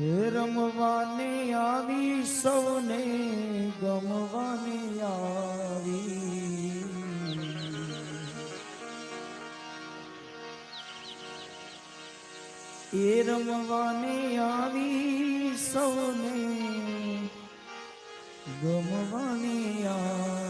રમવાને આવી સૌને ગમવાની આવી. એ રમવાની આવી સૌને ગમવાની આવી.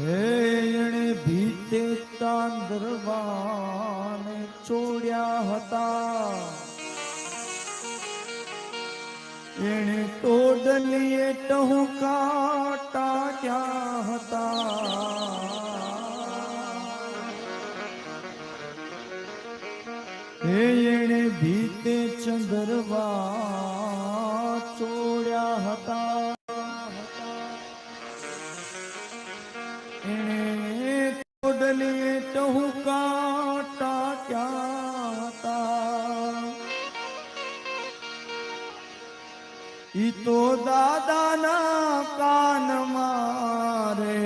એણે ભીતે તાંદરવાને છોડ્યા હતા. એણે ટોડલીએ ટહુકા ટાટ્યા હતા? એણે ભીતે ચંદરવા છોડ્યા હતા. ઈ તો દાદાના કાન મારે.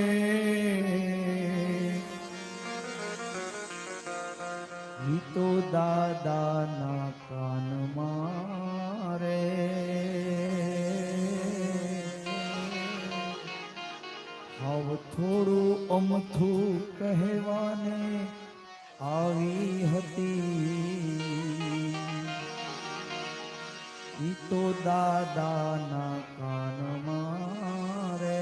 ઈ તો દાદાના કાન મારે. હવે થોડું અમથું કહેવાને આવી હતી ઈ તો દાદાના કાનમાં રે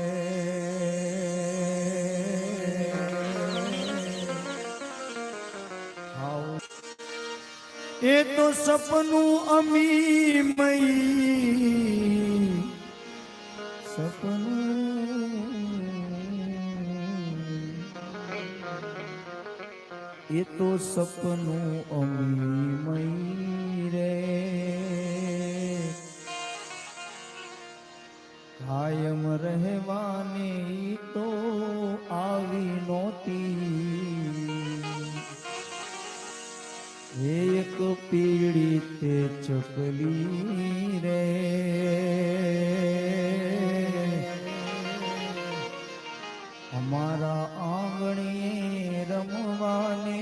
આવ. એ તો સપનું અમી એ તો સપનું અમી રે કાયમ રહેવાની તો આવી નહોતી એક પીડી તે ચકલી રે અમારા આંગણે રમવાને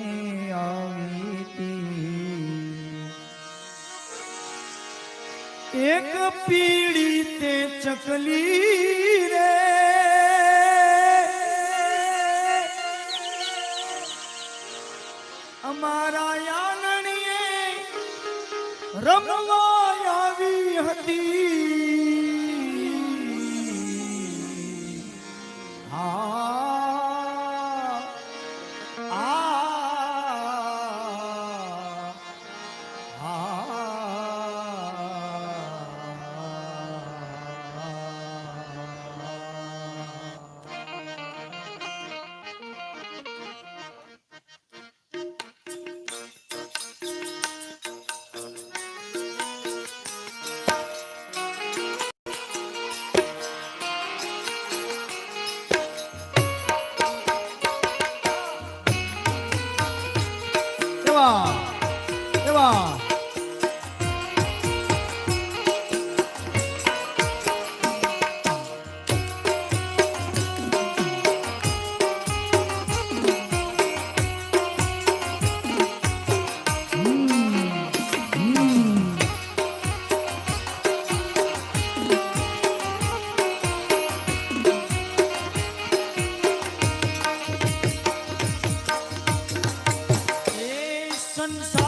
આવી એક પીડી તે ચકલી રે અમારા યાનણીએ રમવા આવી હતી 对吧？so